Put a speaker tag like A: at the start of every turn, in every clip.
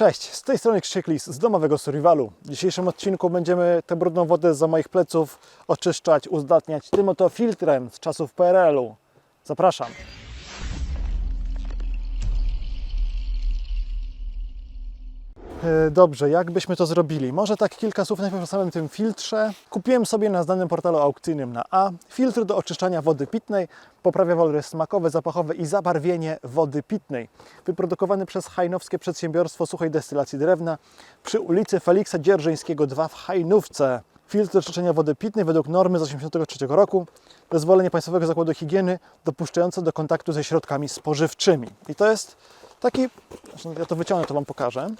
A: Cześć, z tej strony Krzysiek Lis z domowego survivalu. W dzisiejszym odcinku będziemy tę brudną wodę za moich pleców oczyszczać, uzdatniać tym oto filtrem z czasów PRL-u. Zapraszam. Dobrze, jak byśmy to zrobili? Może tak kilka słów najpierw o samym tym filtrze. Kupiłem sobie na znanym portalu aukcyjnym na A filtr do oczyszczania wody pitnej, poprawia walory smakowe, zapachowe i zabarwienie wody pitnej. Wyprodukowany przez Hajnowskie Przedsiębiorstwo Suchej Destylacji Drewna przy ulicy Feliksa Dzierżyńskiego 2 w Hajnówce. Filtr do oczyszczenia wody pitnej według normy z 1983 roku. Zezwolenie Państwowego Zakładu Higieny dopuszczające do kontaktu ze środkami spożywczymi. I to jest taki, ja to wyciągnę, to Wam pokażę.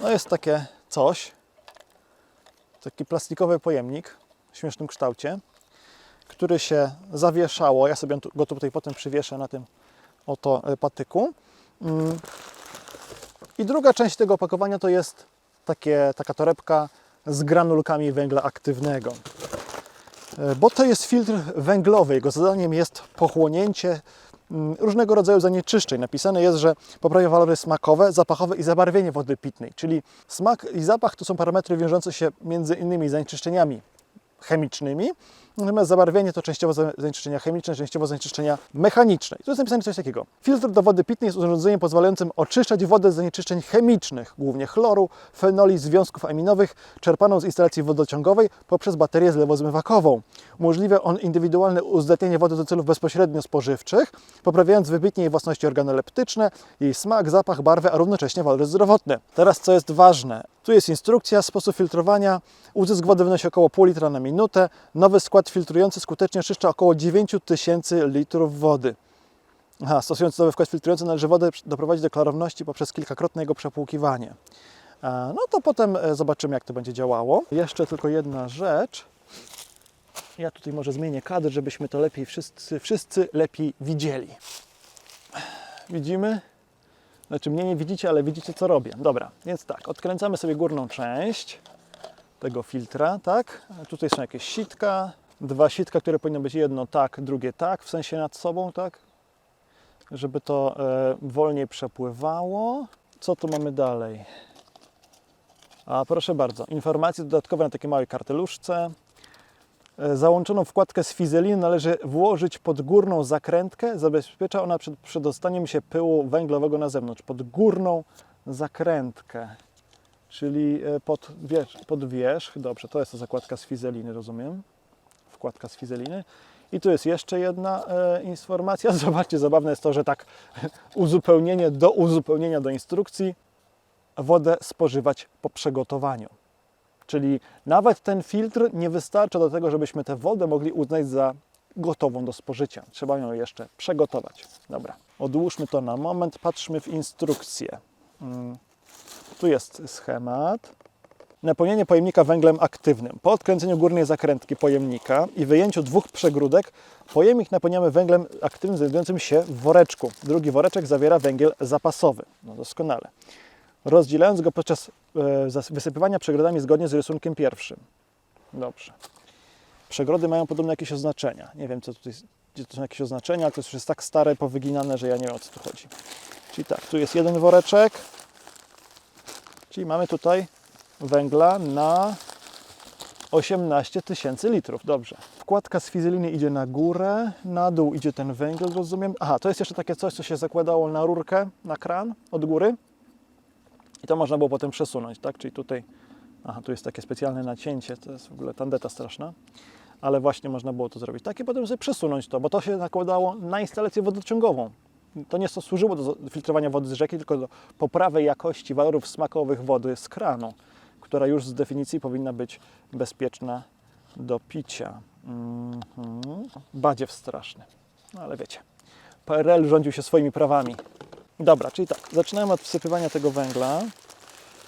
A: No jest takie coś, taki plastikowy pojemnik w śmiesznym kształcie, który się zawieszało. Ja sobie go tutaj potem przywieszę na tym oto patyku. Mm. I druga część tego opakowania to jest takie, taka torebka z granulkami węgla aktywnego. E, Bo to jest filtr węglowy. Jego zadaniem jest pochłonięcie różnego rodzaju zanieczyszczeń. Napisane jest, że poprawia walory smakowe, zapachowe i zabarwienie wody pitnej. Czyli smak i zapach to są parametry wiążące się między innymi z zanieczyszczeniami chemicznymi, natomiast zabarwienie to częściowo za- zanieczyszczenia chemiczne, częściowo zanieczyszczenia mechaniczne. I tu jest napisane coś takiego. Filtr do wody pitnej jest urządzeniem pozwalającym oczyszczać wodę z zanieczyszczeń chemicznych, głównie chloru, fenoli, związków aminowych, czerpaną z instalacji wodociągowej poprzez baterię zlewozmywakową. Umożliwia on indywidualne uzdatnianie wody do celów bezpośrednio spożywczych, poprawiając wybitnie jej własności organoleptyczne, jej smak, zapach, barwę, a równocześnie walory zdrowotne. Teraz co jest ważne? Tu jest instrukcja, sposób filtrowania. Uzysk wody wynosi około pół litra na minutę. Nowy skład filtrujący skutecznie oczyszcza około 9000 litrów wody. Aha, stosując nowy wkład filtrujący należy wodę doprowadzić do klarowności poprzez kilkakrotne jego przepłukiwanie. No to potem e, zobaczymy, jak to będzie działało. Jeszcze tylko jedna rzecz. Ja tutaj może zmienię kadr, żebyśmy to lepiej wszyscy, wszyscy lepiej widzieli. Widzimy? Znaczy mnie nie widzicie, ale widzicie co robię. Dobra, więc tak, odkręcamy sobie górną część tego filtra, tak? Tutaj są jakieś sitka, dwa sitka, które powinno być jedno tak, drugie tak, w sensie nad sobą, tak? Żeby to e, wolniej przepływało. Co tu mamy dalej? A proszę bardzo, informacje dodatkowe na takiej małej karteluszce. E, Załączoną wkładkę z fizeliny należy włożyć pod górną zakrętkę. Zabezpiecza ona przed przedostaniem się pyłu węglowego na zewnątrz. Pod górną zakrętkę, czyli e, pod, wierzch, pod wierzch. Dobrze, to jest ta zakładka z fizeliny, rozumiem. Wkładka z fizeliny. I tu jest jeszcze jedna e, informacja. Zobaczcie, zabawne jest to, że tak uzupełnienie do uzupełnienia do instrukcji. Wodę spożywać po przygotowaniu. Czyli nawet ten filtr nie wystarcza do tego, żebyśmy tę wodę mogli uznać za gotową do spożycia. Trzeba ją jeszcze przegotować. Dobra, odłóżmy to na moment, patrzmy w instrukcję. Mm, Tu jest schemat. Napełnienie pojemnika węglem aktywnym. Po odkręceniu górnej zakrętki pojemnika i wyjęciu dwóch przegródek, pojemnik napełniamy węglem aktywnym znajdującym się w woreczku. Drugi woreczek zawiera węgiel zapasowy. No doskonale rozdzielając go podczas e, wysypywania przegrodami zgodnie z rysunkiem pierwszym. Dobrze. Przegrody mają podobne jakieś oznaczenia. Nie wiem, co tutaj, gdzie to są jakieś oznaczenia, ale to już jest tak stare, powyginane, że ja nie wiem, o co tu chodzi. Czyli tak, tu jest jeden woreczek, czyli mamy tutaj węgla na 18 tysięcy litrów. Dobrze. Wkładka z fizeliny idzie na górę, na dół idzie ten węgiel, rozumiem. Aha, to jest jeszcze takie coś, co się zakładało na rurkę, na kran od góry. I to można było potem przesunąć, tak? Czyli tutaj, aha, tu jest takie specjalne nacięcie, to jest w ogóle tandeta straszna, ale właśnie można było to zrobić tak i potem sobie przesunąć to, bo to się nakładało na instalację wodociągową. To nie służyło do filtrowania wody z rzeki, tylko do poprawy jakości walorów smakowych wody z kranu, która już z definicji powinna być bezpieczna do picia. Mhm. Badziew straszny, no ale wiecie, PRL rządził się swoimi prawami. Dobra, czyli tak, zaczynamy od wsypywania tego węgla.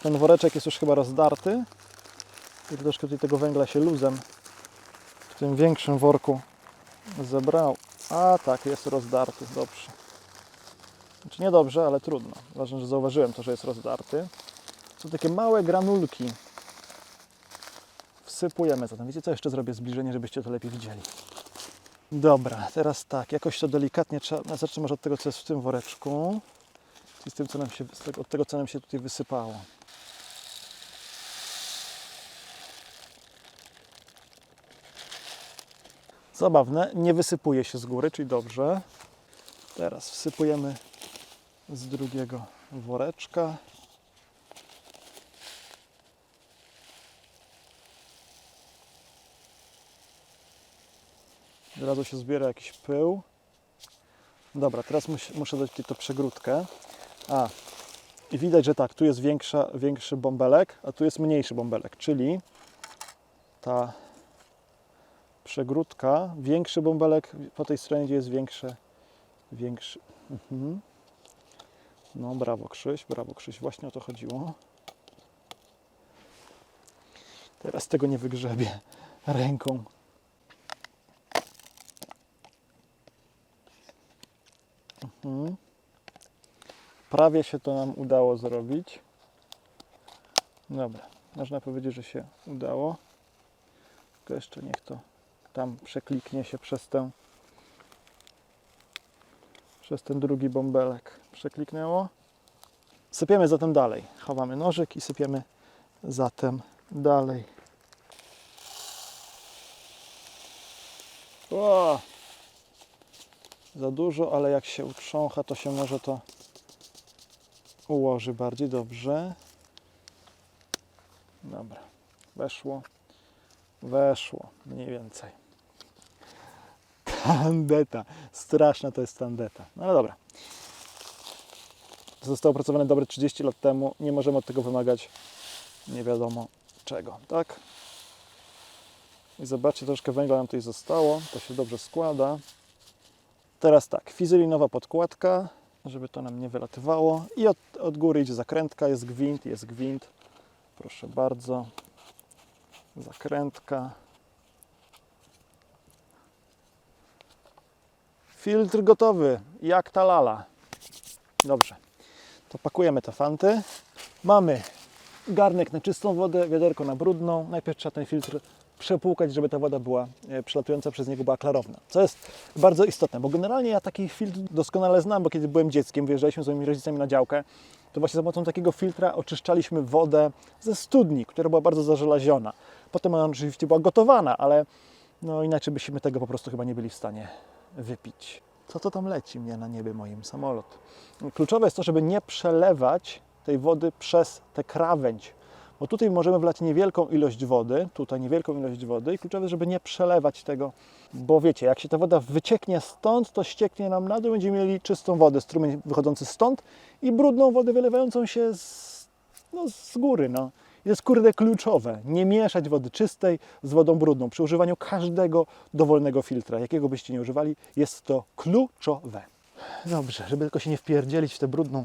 A: Ten woreczek jest już chyba rozdarty. I troszkę tutaj tego węgla się luzem w tym większym worku zebrał. A tak, jest rozdarty, dobrze. Znaczy nie dobrze, ale trudno. Ważne, że zauważyłem to, że jest rozdarty. Są takie małe granulki. Wsypujemy zatem. Wiecie co? Jeszcze zrobię zbliżenie, żebyście to lepiej widzieli. Dobra, teraz tak, jakoś to delikatnie trzeba. no, Zacznę może od tego, co jest w tym woreczku. i z tym, co nam się, od tego, co nam się tutaj wysypało. Zabawne, nie wysypuje się z góry, czyli dobrze. Teraz wsypujemy z drugiego woreczka. Od razu się zbiera jakiś pył. Dobra, teraz mus, muszę dać tutaj tę przegródkę. A, i widać, że tak, tu jest większa, większy bąbelek, a tu jest mniejszy bąbelek, czyli ta przegródka, większy bąbelek po tej stronie, gdzie jest większe, większy. Mhm. No, brawo Krzyś, brawo Krzyś, właśnie o to chodziło. Teraz tego nie wygrzebie ręką. Mhm. Prawie się to nam udało zrobić. Dobra, można powiedzieć, że się udało. Tylko jeszcze niech to tam przekliknie się przez tę przez ten drugi bąbelek. Przekliknęło. Sypiemy zatem dalej. Chowamy nożyk i sypiemy zatem dalej. Za dużo, ale jak się utrzącha, to się może to ułoży bardziej dobrze. Dobra, weszło, weszło mniej więcej. Tandeta, straszna to jest tandeta. No ale dobra. To zostało opracowane dobre 30 lat temu. Nie możemy od tego wymagać nie wiadomo czego, tak? I zobaczcie, troszkę węgla nam tutaj zostało. To się dobrze składa. Teraz tak, fizylinowa podkładka, żeby to nam nie wylatywało. I od, od góry idzie zakrętka, jest gwint, jest gwint. Proszę bardzo. Zakrętka. Filtr gotowy, jak ta lala. Dobrze, to pakujemy te fanty. Mamy garnek na czystą wodę, wiaderko na brudną. Najpierw trzeba ten filtr przepłukać, żeby ta woda była e, przelatująca przez niego była klarowna. Co jest bardzo istotne, bo generalnie ja taki filtr doskonale znam, bo kiedy byłem dzieckiem, wyjeżdżaliśmy z moimi rodzicami na działkę, to właśnie za pomocą takiego filtra oczyszczaliśmy wodę ze studni, która była bardzo zażelaziona. Potem ona oczywiście była gotowana, ale no inaczej byśmy tego po prostu chyba nie byli w stanie wypić. Co to tam leci mnie na niebie moim samolot? Kluczowe jest to, żeby nie przelewać tej wody przez tę krawędź, bo tutaj możemy wlać niewielką ilość wody, tutaj niewielką ilość wody i kluczowe żeby nie przelewać tego, bo wiecie, jak się ta woda wycieknie stąd, to ścieknie nam na dół, będziemy mieli czystą wodę, strumień wychodzący stąd i brudną wodę wylewającą się z, no, z góry. No. Jest kurde kluczowe. Nie mieszać wody czystej z wodą brudną. Przy używaniu każdego dowolnego filtra, jakiego byście nie używali, jest to kluczowe. Dobrze, żeby tylko się nie wpierdzielić w tę brudną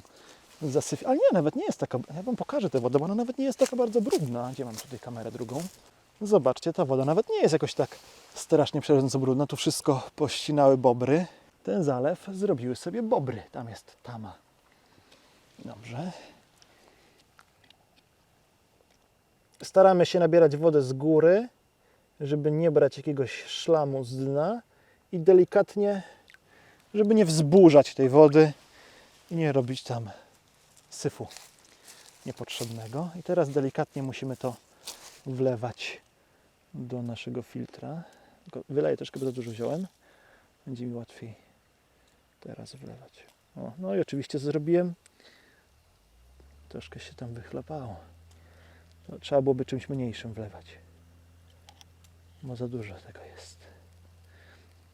A: zasyp. Ale nie, nawet nie jest taka. Ja Wam pokażę tę wodę, bo ona nawet nie jest taka bardzo brudna. Gdzie mam tutaj kamerę drugą? Zobaczcie, ta woda nawet nie jest jakoś tak strasznie przerażająco brudna. Tu wszystko pościnały bobry. Ten zalew zrobiły sobie bobry. Tam jest tama. Dobrze. Staramy się nabierać wodę z góry, żeby nie brać jakiegoś szlamu z dna i delikatnie, żeby nie wzburzać tej wody i nie robić tam syfu niepotrzebnego. I teraz delikatnie musimy to wlewać do naszego filtra. Wyleję troszkę, bo za dużo wziąłem. Będzie mi łatwiej teraz wlewać. O, no i oczywiście zrobiłem. Troszkę się tam wychlapało. To trzeba byłoby czymś mniejszym wlewać. Bo za dużo tego jest.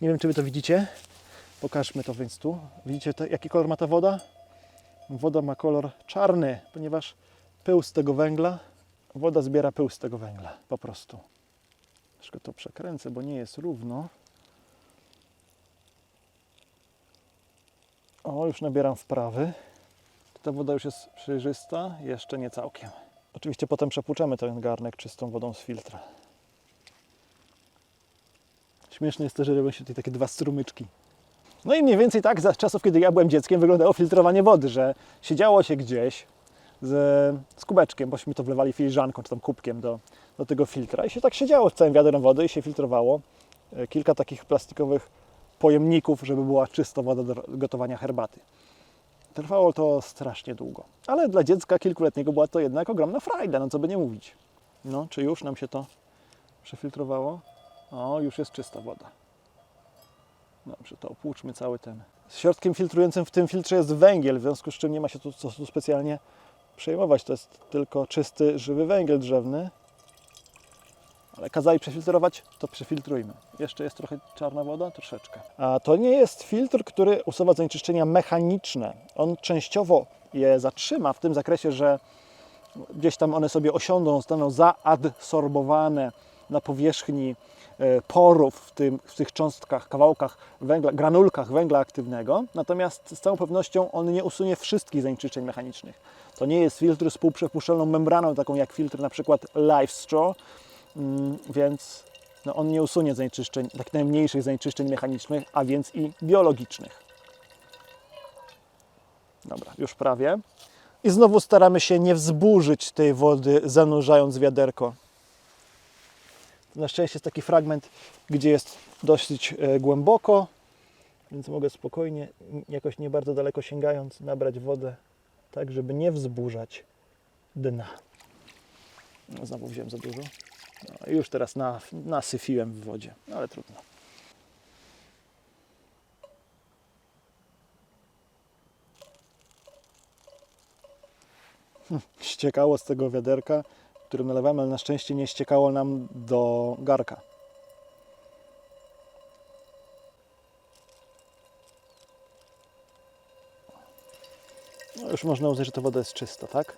A: Nie wiem, czy Wy to widzicie. Pokażmy to więc tu. Widzicie, to, jaki kolor ma ta woda? Woda ma kolor czarny, ponieważ pył z tego węgla, woda zbiera pył z tego węgla, po prostu. Troszkę to przekręcę, bo nie jest równo. O, już nabieram wprawy. Ta woda już jest przejrzysta, jeszcze nie całkiem. Oczywiście potem przepłuczemy ten garnek czystą wodą z filtra. Śmieszne jest to, że robią się tutaj takie dwa strumyczki. No i mniej więcej tak za czasów, kiedy ja byłem dzieckiem, wyglądało filtrowanie wody, że siedziało się gdzieś z, z kubeczkiem, bośmy to wlewali filiżanką czy tam kubkiem do, do tego filtra i się tak siedziało z całym wiadrem wody i się filtrowało. E, Kilka takich plastikowych pojemników, żeby była czysta woda do gotowania herbaty. Trwało to strasznie długo. Ale dla dziecka kilkuletniego była to jednak ogromna frajda, no co by nie mówić. No, czy już nam się to przefiltrowało? O, już jest czysta woda. Dobrze, to opłuczmy cały ten. Środkiem filtrującym w tym filtrze jest węgiel, w związku z czym nie ma się tu co tu specjalnie przejmować. To jest tylko czysty, żywy węgiel drzewny. Ale kazali przefiltrować, to przefiltrujmy. Jeszcze jest trochę czarna woda? Troszeczkę. A to nie jest filtr, który usuwa zanieczyszczenia mechaniczne. On częściowo je zatrzyma w tym zakresie, że gdzieś tam one sobie osiądą, zostaną zaadsorbowane na powierzchni porów w, tym, w tych cząstkach, kawałkach węgla, granulkach węgla aktywnego. Natomiast z całą pewnością on nie usunie wszystkich zanieczyszczeń mechanicznych. To nie jest filtr z półprzepuszczalną membraną, taką jak filtr na przykład Life Straw, Mm, więc no, on nie usunie zanieczyszczeń, takich najmniejszych zanieczyszczeń mechanicznych, a więc i biologicznych. Dobra, już prawie. I znowu staramy się nie wzburzyć tej wody, zanurzając wiaderko. Na szczęście jest taki fragment, gdzie jest dosyć e, głęboko, więc mogę spokojnie, jakoś nie bardzo daleko sięgając, nabrać wodę, tak żeby nie wzburzać dna. No, Znowu wziąłem za dużo. No, już teraz na, nasyfiłem w wodzie, no, ale trudno. Hm, Ściekało z tego wiaderka, którym nalewamy, ale na szczęście nie ściekało nam do garka. No już można uznać, że ta woda jest czysta, tak?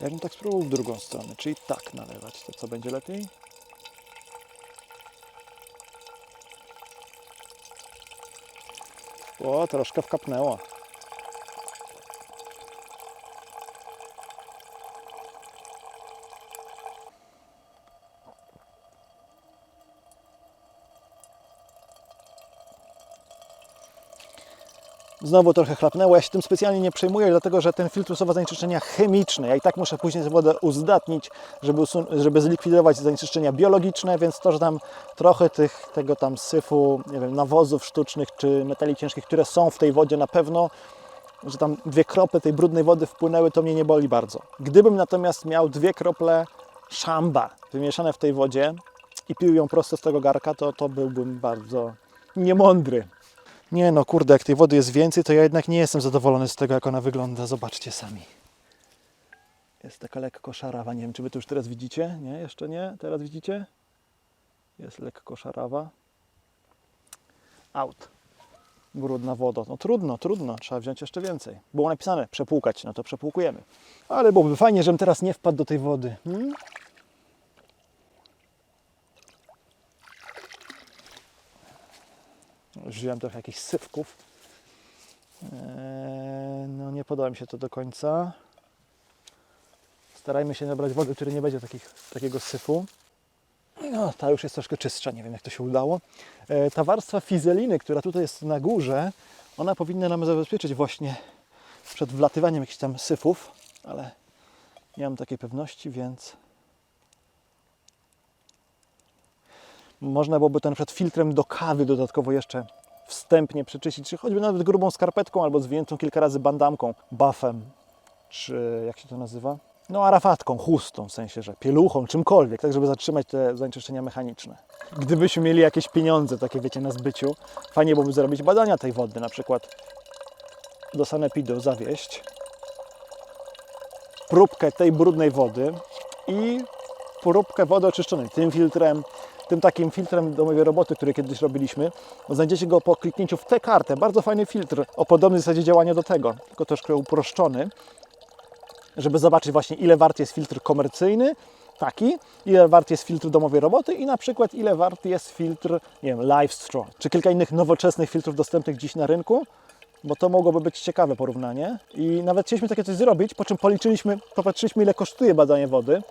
A: Ja bym tak spróbował w drugą stronę, czyli tak nalewać. To co będzie lepiej? O, troszkę wkapnęło. Znowu trochę chlapnęło. Ja się tym specjalnie nie przejmuję, dlatego że ten filtr usuwa zanieczyszczenia chemiczne. Ja i tak muszę później wodę uzdatnić, żeby, żeby zlikwidować zanieczyszczenia biologiczne, więc to, że tam trochę tych, tego tam syfu, nie wiem, nawozów sztucznych czy metali ciężkich, które są w tej wodzie na pewno, że tam dwie krople tej brudnej wody wpłynęły, to mnie nie boli bardzo. Gdybym natomiast miał dwie krople szamba wymieszane w tej wodzie i pił ją prosto z tego garka, to, to byłbym bardzo niemądry. Nie no, kurde, jak tej wody jest więcej, to ja jednak nie jestem zadowolony z tego, jak ona wygląda. Zobaczcie sami. Jest taka lekko szarawa. Nie wiem, czy wy to już teraz widzicie? Nie, jeszcze nie? Teraz widzicie? Jest lekko szarawa. Out. Brudna woda. No trudno, trudno. Trzeba wziąć jeszcze więcej. Było napisane przepłukać, no to przepłukujemy. Ale byłoby fajnie, żebym teraz nie wpadł do tej wody. Hmm? Użyłem trochę jakichś sywków. Eee, No nie podoba mi się to do końca. Starajmy się nabrać wody, który nie będzie takich, takiego syfu. No, ta już jest troszkę czystsza, nie wiem jak to się udało. E, ta warstwa fizeliny, która tutaj jest na górze, ona powinna nam zabezpieczyć właśnie przed wlatywaniem jakichś tam syfów, ale nie mam takiej pewności, więc można byłoby ten przed filtrem do kawy dodatkowo jeszcze wstępnie przeczyścić, czy choćby nawet grubą skarpetką albo zwiniętą kilka razy bandamką, buffem, czy jak się to nazywa? No arafatką, chustą, w sensie, że pieluchą, czymkolwiek, tak żeby zatrzymać te zanieczyszczenia mechaniczne. Gdybyśmy mieli jakieś pieniądze, takie wiecie, na zbyciu, fajnie byłoby zrobić badania tej wody, na przykład do sanepidu zawieść próbkę tej brudnej wody i próbkę wody oczyszczonej tym filtrem, tym takim filtrem domowej roboty, który kiedyś robiliśmy. Znajdziecie go po kliknięciu w tę kartę. Bardzo fajny filtr o podobnej zasadzie działania do tego, tylko troszkę uproszczony, żeby zobaczyć właśnie ile wart jest filtr komercyjny, taki, ile wart jest filtr domowej roboty i na przykład ile wart jest filtr, nie wiem, Live Straw, czy kilka innych nowoczesnych filtrów dostępnych dziś na rynku, bo to mogłoby być ciekawe porównanie. I nawet chcieliśmy takie coś zrobić, po czym policzyliśmy, popatrzyliśmy ile kosztuje badanie wody.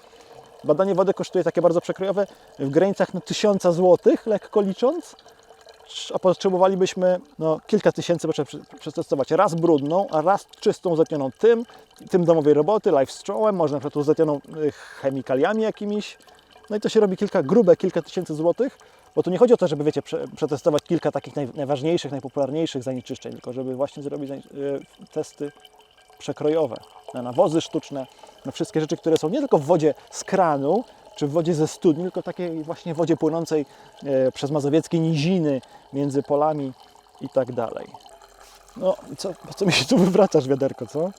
A: Badanie wody kosztuje takie bardzo przekrojowe w granicach no, tysiąca złotych, lekko licząc. A potrzebowalibyśmy no, kilka tysięcy, prze- przetestować raz brudną, a raz czystą, uzatnioną tym, tym domowej roboty, live strawem, może na przykład uzatnioną y, chemikaliami jakimiś. No i to się robi kilka, grube kilka tysięcy złotych, bo tu nie chodzi o to, żeby, wiecie, prze, przetestować kilka takich naj, najważniejszych, najpopularniejszych zanieczyszczeń, tylko żeby właśnie zrobić e, testy przekrojowe na nawozy sztuczne, na wszystkie rzeczy, które są nie tylko w wodzie z kranu, czy w wodzie ze studni, tylko takiej właśnie wodzie płynącej e, przez mazowieckie niziny między polami i tak dalej. No co, co mi się tu wywracasz wiaderko, co?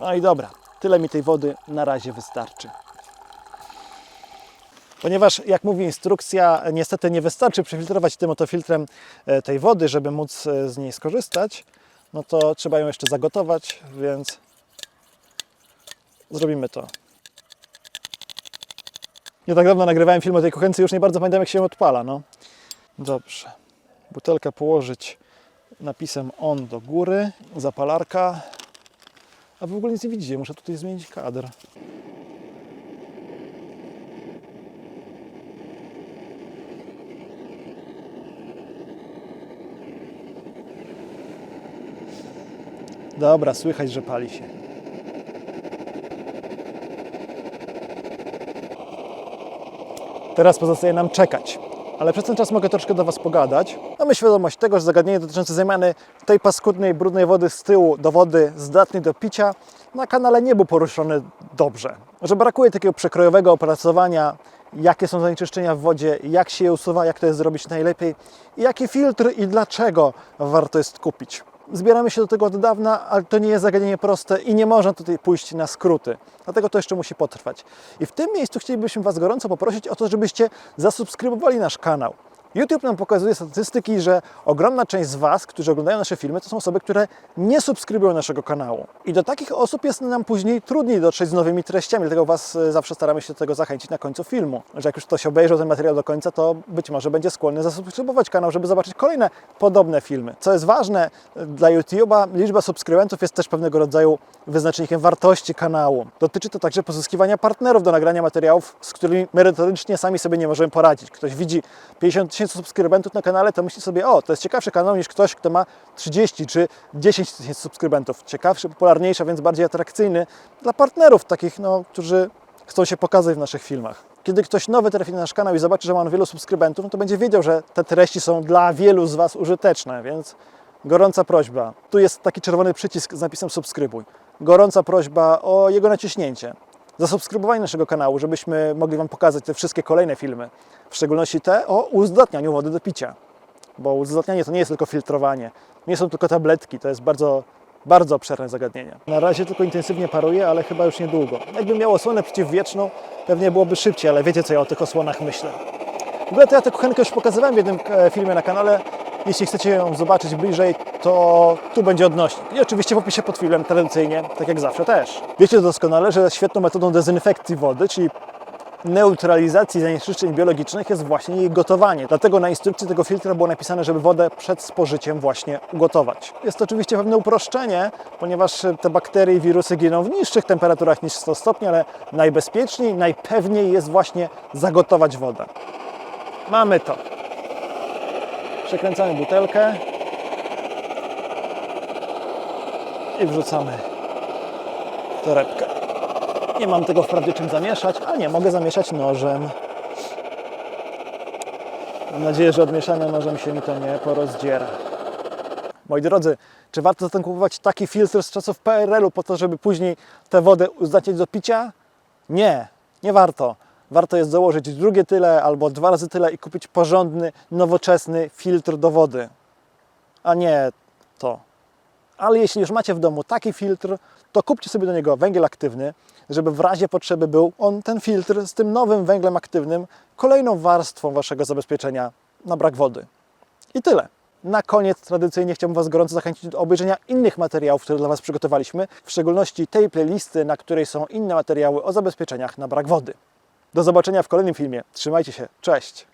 A: No i dobra, tyle mi tej wody na razie wystarczy. Ponieważ, jak mówi instrukcja, niestety nie wystarczy przefiltrować tym oto filtrem e, tej wody, żeby móc e, z niej skorzystać, no to trzeba ją jeszcze zagotować, więc zrobimy to. Nie tak dawno nagrywałem film o tej kuchence, już nie bardzo pamiętam jak się odpala, no. Dobrze. Butelkę położyć napisem on do góry, zapalarka. A wy w ogóle nic nie widzicie, muszę tutaj zmienić kadr. Dobra, słychać, że pali się. Teraz pozostaje nam czekać. Ale przez ten czas mogę troszkę do Was pogadać. Mamy świadomość tego, że zagadnienie dotyczące zamiany tej paskudnej, brudnej wody z tyłu do wody zdatnej do picia na kanale nie był poruszony dobrze. Że brakuje takiego przekrojowego opracowania, jakie są zanieczyszczenia w wodzie, jak się je usuwa, jak to jest zrobić najlepiej, jaki filtr i dlaczego warto jest kupić. Zbieramy się do tego od dawna, ale to nie jest zagadnienie proste i nie można tutaj pójść na skróty. Dlatego to jeszcze musi potrwać. I w tym miejscu chcielibyśmy Was gorąco poprosić o to, żebyście zasubskrybowali nasz kanał. YouTube nam pokazuje statystyki, że ogromna część z Was, którzy oglądają nasze filmy, to są osoby, które nie subskrybują naszego kanału. I do takich osób jest nam później trudniej dotrzeć z nowymi treściami, dlatego Was e, zawsze staramy się do tego zachęcić na końcu filmu. Że jak już ktoś obejrzał ten materiał do końca, to być może będzie skłonny zasubskrybować kanał, żeby zobaczyć kolejne podobne filmy. Co jest ważne dla YouTube'a, liczba subskrybentów jest też pewnego rodzaju wyznacznikiem wartości kanału. Dotyczy to także pozyskiwania partnerów do nagrania materiałów, z którymi merytorycznie sami sobie nie możemy poradzić. Ktoś widzi 50 tysięcy subskrybentów na kanale, to myśli sobie, o, to jest ciekawszy kanał niż ktoś, kto ma 30 czy 10 tysięcy subskrybentów. Ciekawszy, popularniejszy, a więc bardziej atrakcyjny dla partnerów takich, no, którzy chcą się pokazać w naszych filmach. Kiedy ktoś nowy trafi na nasz kanał i zobaczy, że ma on wielu subskrybentów, no to będzie wiedział, że te treści są dla wielu z Was użyteczne, więc gorąca prośba. Tu jest taki czerwony przycisk z napisem subskrybuj. Gorąca prośba o jego naciśnięcie. Zasubskrybowanie naszego kanału, żebyśmy mogli Wam pokazać te wszystkie kolejne filmy, w szczególności te o uzdatnianiu wody do picia. Bo uzdatnianie to nie jest tylko filtrowanie, nie są tylko tabletki, to jest bardzo, bardzo obszerne zagadnienie. Na razie tylko intensywnie paruje, ale chyba już niedługo. Jakbym miał osłonę przeciwwieczną, pewnie byłoby szybciej, ale wiecie co ja o tych osłonach myślę. W ogóle to ja tę kuchenkę już pokazywałem w jednym e, filmie na kanale. Jeśli chcecie ją zobaczyć bliżej, to tu będzie odnośnik. I oczywiście w opisie pod filmem, tradycyjnie, tak jak zawsze też. Wiecie doskonale, że świetną metodą dezynfekcji wody, czyli neutralizacji zanieczyszczeń biologicznych jest właśnie jej gotowanie. Dlatego na instrukcji tego filtra było napisane, żeby wodę przed spożyciem właśnie ugotować. Jest to oczywiście pewne uproszczenie, ponieważ te bakterie i wirusy giną w niższych temperaturach niż 100 stopni, ale najbezpieczniej, najpewniej jest właśnie zagotować wodę. Mamy to. Przekręcamy butelkę i wrzucamy torebkę. Nie mam tego wprawdzie czym zamieszać, a nie, mogę zamieszać nożem. Mam nadzieję, że odmieszanym nożem się mi to nie porozdziera. Moi drodzy, czy warto zatem kupować taki filtr z czasów PRL-u po to, żeby później tę wodę uzdatniać do picia? Nie, nie warto. Warto jest założyć drugie tyle albo dwa razy tyle i kupić porządny, nowoczesny filtr do wody, a nie to. Ale jeśli już macie w domu taki filtr, to kupcie sobie do niego węgiel aktywny, żeby w razie potrzeby był on, ten filtr z tym nowym węglem aktywnym, kolejną warstwą waszego zabezpieczenia na brak wody. I tyle. Na koniec tradycyjnie chciałbym Was gorąco zachęcić do obejrzenia innych materiałów, które dla Was przygotowaliśmy, w szczególności tej playlisty, na której są inne materiały o zabezpieczeniach na brak wody. Do zobaczenia w kolejnym filmie. Trzymajcie się. Cześć!